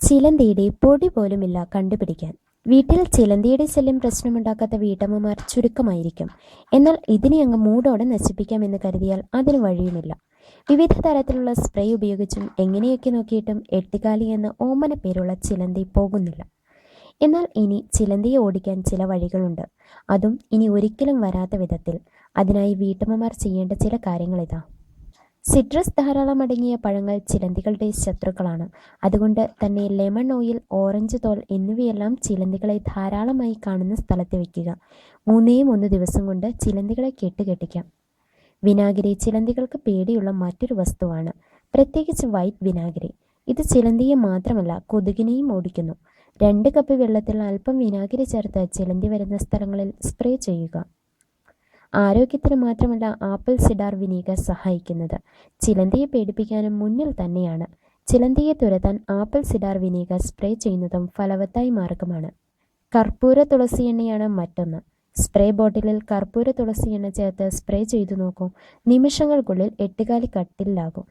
ചിലന്തിയുടെ പൊടി പോലുമില്ല കണ്ടുപിടിക്കാൻ. വീട്ടിൽ ചിലന്തിയുടെ ശല്യം പ്രശ്നമുണ്ടാക്കാത്ത വീട്ടമ്മമാർ ചുരുക്കമായിരിക്കും. എന്നാൽ ഇതിനെ അങ്ങ് മൂടോടെ നശിപ്പിക്കാമെന്ന് കരുതിയാൽ അതിന് വഴിയുമില്ല. വിവിധ തരത്തിലുള്ള സ്പ്രേ ഉപയോഗിച്ചും എങ്ങനെയൊക്കെ നോക്കിയിട്ടും എട്ടുകാലി എന്ന ഓമന പേരുള്ള ചിലന്തി പോകുന്നില്ല. എന്നാൽ ഇനി ചിലന്തിയെ ഓടിക്കാൻ ചില വഴികളുണ്ട്. അതും ഇനി ഒരിക്കലും വരാത്ത വിധത്തിൽ. അതിനായി വീട്ടമ്മമാർ ചെയ്യേണ്ട ചില കാര്യങ്ങളിതാ. സിട്രസ് ധാരാളം അടങ്ങിയ പഴങ്ങൾ ചിലന്തികളുടെ ശത്രുക്കളാണ്. അതുകൊണ്ട് തന്നെ ലെമൺ ഓയിൽ ഓറഞ്ച് തോൽ എന്നിവയെല്ലാം ചിലന്തികളെ ധാരാളമായി കാണുന്ന സ്ഥലത്ത് വയ്ക്കുക മൂന്നേയും ഒന്ന് ദിവസം കൊണ്ട് ചിലന്തികളെ കെട്ടുകെട്ടിക്കാം. വിനാഗിരി ചിലന്തികൾക്ക് പേടിയുള്ള മറ്റൊരു വസ്തുവാണ്. പ്രത്യേകിച്ച് വൈറ്റ് വിനാഗിരി. ഇത് ചിലന്തിയെ മാത്രമല്ല കൊതുകിനെയും ഓടിക്കുന്നു. രണ്ട് കപ്പ് വെള്ളത്തിൽ അല്പം വിനാഗിരി ചേർത്ത് ചിലന്തി വരുന്ന സ്ഥലങ്ങളിൽ സ്പ്രേ ചെയ്യുക. ആരോഗ്യത്തിന് മാത്രമല്ല ആപ്പിൾ സിഡാർ വിനീഗർ സഹായിക്കുന്നത്. ചിലന്തിയെ പേടിപ്പിക്കാനും മുന്നിൽ തന്നെയാണ്. ചിലന്തിയെ തുരത്താൻ ആപ്പിൾ സിഡാർ വിനീഗർ സ്പ്രേ ചെയ്യുന്നതും ഫലവത്തായി മാർഗമാണ്. കർപ്പൂര തുളസി എണ്ണയാണ് മറ്റൊന്ന്. സ്പ്രേ ബോട്ടിലിൽ കർപ്പൂര തുളസി എണ്ണ ചേർത്ത് സ്പ്രേ ചെയ്തു നോക്കൂ. നിമിഷങ്ങൾക്കുള്ളിൽ എട്ടുകാലി കട്ടിലാകും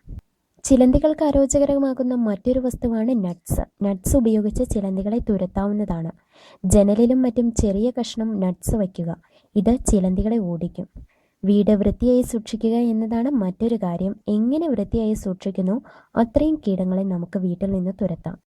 ചിലന്തികൾക്ക് അരോചകരമാകുന്ന മറ്റൊരു വസ്തുവാണ് നട്ട്സ്. നട്ട്സ് ഉപയോഗിച്ച് ചിലന്തികളെ തുരത്താവുന്നതാണ്. ജനലിലും മറ്റും ചെറിയ കഷ്ണം നട്ട്സ് വയ്ക്കുക. ഇത് ചിലന്തികളെ ഓടിക്കും. വീട് വൃത്തിയായി സൂക്ഷിക്കുക എന്നതാണ് മറ്റൊരു കാര്യം. എങ്ങനെ വൃത്തിയായി സൂക്ഷിക്കുന്നു അത്രയും കീടങ്ങളെ നമുക്ക് വീട്ടിൽ നിന്ന് തുരത്താം.